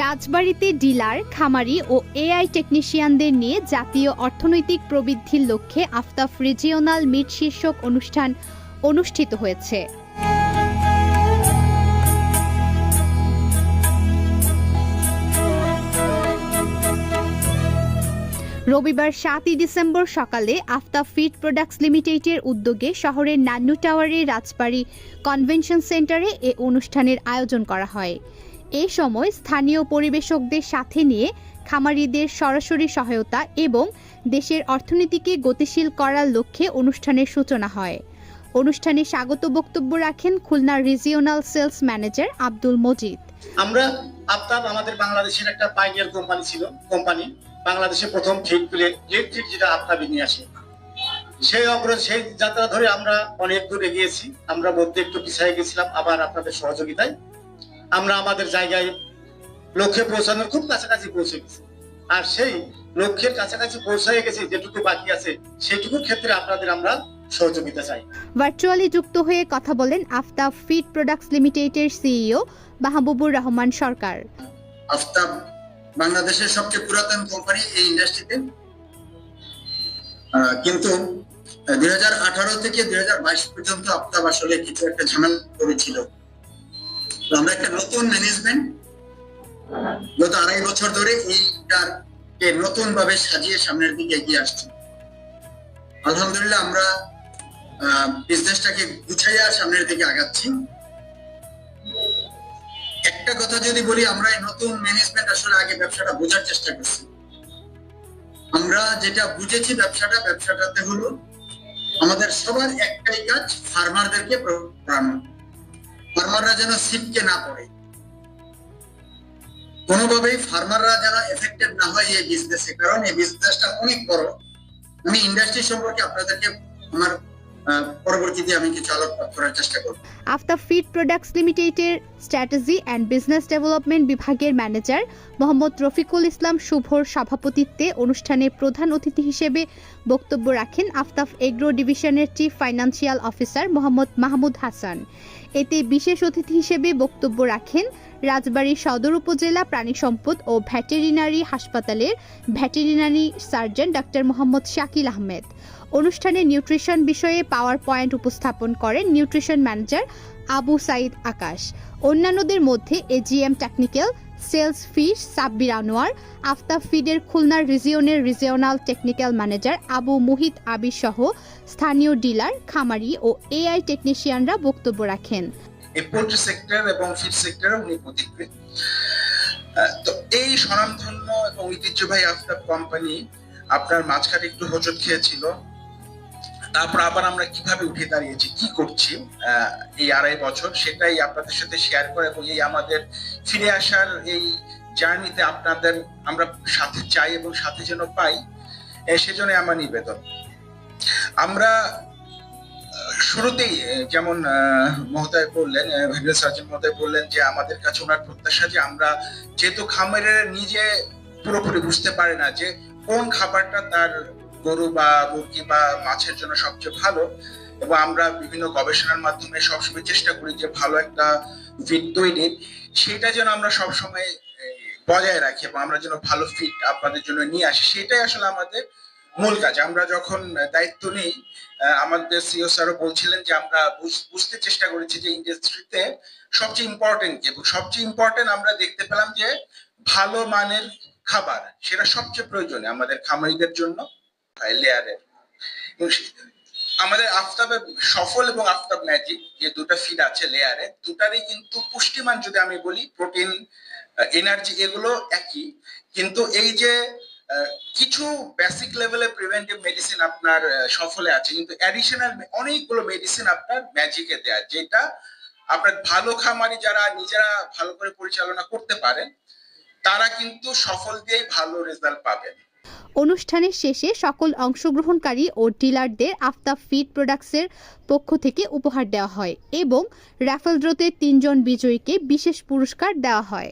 রাজবাড়ীতে dealer, খামারি ও AI টেকনিশিয়ানদের নিয়ে জাতীয় অর্থনৈতিক প্রবৃদ্ধির লক্ষ্যে আফতাফ রিজিওনাল মিট শীর্ষক অনুষ্ঠান অনুষ্ঠিত হয়েছে। রবিবার সাতই ডিসেম্বর সকালে আফতাব ফিড প্রোডাক্টস লিমিটেডের উদ্যোগে শহরের নান্নু টাওয়ারের রাজবাড়ী কনভেনশন সেন্টারে এ অনুষ্ঠানের আয়োজন করা হয়। এ সময় স্থানীয় পরিবেশকদের সাথে নিয়ে খামারিদের সরাসরি সহায়তা এবং দেশের অর্থনীতিকে গতিশীল করার লক্ষ্যে অনুষ্ঠানের সূচনা হয়। অনুষ্ঠানে স্বাগত বক্তব্য রাখেন খুলনার regional sales manager Abdul Majid. আমরা আফতাব আমাদের বাংলাদেশের একটা পাইনিয়ার কোম্পানি ছিল, কোম্পানি বাংলাদেশে প্রথম ফিড প্লে ইলেকট্রিক যেটা আফতাবই নিয়ে আসে। সেই অগ্রজ, সেই যাত্রা ধরে আমরা অনেক দূর এগিয়েছি, আমরা মধ্যে একটু পিছিয়ে গেছিলাম, আবার আপনাদের সহযোগিতায় আমরা আমাদের জায়গায় লক্ষ্যে পৌঁছানোর খুব কাছাকাছি পৌঁছে গেছি। আর সেই লক্ষ্যের কাছাকাছি পৌঁছায় গেছে যেটুকু বাকি আছে সেটুকু ক্ষেত্রে আপনাদের আমরা সহযোগিতা চাই। ভার্চুয়ালি যুক্ত হয়ে কথা বলেন আফতাব ফিড প্রোডাক্টস লিমিটেডের সিইও মাহবুবুর রহমান সরকার। আফতাব বাংলাদেশের সবচেয়ে পুরাতন কোম্পানি এই ইন্ডাস্ট্রিতে। আহ, কিন্তু দুই হাজার আঠারো থেকে দুই হাজার বাইশ পর্যন্ত আফতাব আসলে কিছু একটা ঝামেলা করেছিল। আমরা একটা নতুন ম্যানেজমেন্ট গত আড়াই বছর ধরে এইটার নতুন ভাবে সাজিয়ে সামনের দিকে এগিয়ে আসছি। আলহামদুলিল্লাহ আমরা বিজনেসটাকে গুছাইয়া সামনের দিকে আগাচ্ছি। একটা কথা যদি বলি, আমরা নতুন ম্যানেজমেন্ট আসলে আগে ব্যবসাটা বোঝার চেষ্টা করছি। আমরা যেটা বুঝেছি ব্যবসাটা, ব্যবসাটাতে হলো আমাদের সবার একটাই কাজ ফার্মারদেরকে পড়ানো ফার্মাররা যেন সিটকে না পড়ে। কোনোভাবেই ফার্মাররা যেন এফেক্টেড না হয় এই বিজনেসে কারণ এই বিজনেসটা অনেক বড়। আমি ইন্ডাস্ট্রি সম্পর্কে আপনাদেরকে আমার পরবর্তীতে আমি কিছু আলোকপাত করার চেষ্টা করব। আফটার ফিড প্রোডাক্টস লিমিটেডের স্ট্র্যাটেজি অ্যান্ড বিজনেস ডেভেলপমেন্ট বিভাগের ম্যানেজার মোহাম্মদ রফিকুল ইসলাম শুভর সভাপতিত্বে অনুষ্ঠানে প্রধান অতিথি হিসেবে বক্তব্য রাখেন আফতাব এগ্রো ডিভিশনের chief financial officer Mohammad Mahmud Hasan. এতে বিশেষ অতিথি হিসেবে বক্তব্য রাখেন রাজবাড়ী সদর উপজেলা প্রাণী সম্পদ ও ভ্যাটেরিনারি হাসপাতালের veterinary surgeon doctor Mohammad Shakil Ahmed. অনুষ্ঠানে নিউট্রিশন বিষয়ে পাওয়ার পয়েন্ট উপস্থাপন করেন নিউট্রিশন ম্যানেজার আবু সাইদ আকাশ। অন্যান্যদের মধ্যে AGM technical, sales fish Sabbir Anwar, Aftab ফিডের খুলনার রিজিয়নের regional technical manager Abu Muhit Abir সহ স্থানীয় ডিলার, খামারি ও এআই টেকনিশিয়ানরা বক্তব্য রাখেন। পোল্ট্রি সেক্টর এবং ফিড উনি তো এই স্বনামধন্য এবং ঐতিহ্যবাহী আফতাব কোম্পানি আপনার মাঝখানে একটু হোঁচট খেয়েছিল। তারপর আবার আমরা কীভাবে উঠে দাঁড়িয়েছি, কি করছি এই আড়াই বছর, সেটাই আপনাদের সাথে শেয়ার করে এবং এই আমাদের ফিরে আসার এই জার্নিতে আপনাদের আমরা সাথে চাই এবং সাথে যেন পাই সেজন্য আমার নিবেদন। আমরা শুরুতেই যেমন মহোদয় বললেন ভিডিও সার্জন মহোদয় বললেন যে আমাদের কাছে ওনার প্রত্যাশা যে আমরা যেহেতু খামারের নিজে পুরোপুরি বুঝতে পারে না যে কোন খাবারটা তার গরু বা মুরগি বা মাছের জন্য সবচেয়ে ভালো এবং আমরা বিভিন্ন গবেষণার মাধ্যমে সবসময় চেষ্টা করি যে ভালো একটা ফিট তৈরির। সেটা যেন আমরা সবসময় বজায় রাখি এবং আমরা যেন ভালো ফিট আপনাদের জন্য নিয়ে আসি, সেটাই আসলে আমাদের মূল কাজ। আমরা যখন দায়িত্ব নিই আমাদের সিও স্যারও বলছিলেন যে আমরা বুঝ- বুঝতে চেষ্টা করেছি যে ইন্ডাস্ট্রিতে সবচেয়ে ইম্পর্টেন্ট কি এবং সবচেয়ে ইম্পর্টেন্ট আমরা দেখতে পেলাম যে ভালো মানের খাবার, সেটা সবচেয়ে প্রয়োজনীয় আমাদের খামারিদের জন্য। লেয়ারের আমাদের আফতাবে সফল এবং আফতাব ম্যাজিক যে দুটো ফিড আছে লেয়ারে দুটারই কিন্তু পুষ্টিমান যদি আমি বলি প্রোটিন এনার্জি এগুলো একই। কিন্তু এই যে কিছু বেসিক লেভেলে প্রিভেন্টিভ মেডিসিন আপনার সফলে আছে, কিন্তু অ্যাডিশনাল অনেকগুলো মেডিসিন আপনার ম্যাজিকে দেয়া, যেটা আপনার ভালো খামারি যারা নিজেরা ভালো করে পরিচালনা করতে পারেন, তারা কিন্তু সফল দিয়েই ভালো রেজাল্ট পাবেন। অনুষ্ঠানের শেষে সকল অংশগ্রহণকারী ও ডিলারদের আফতাব ফিড প্রোডাক্টসের পক্ষ থেকে উপহার দেওয়া হয় এবং র্যাফেল ড্রোতে তিনজন বিজয়ীকে বিশেষ পুরস্কার দেওয়া হয়।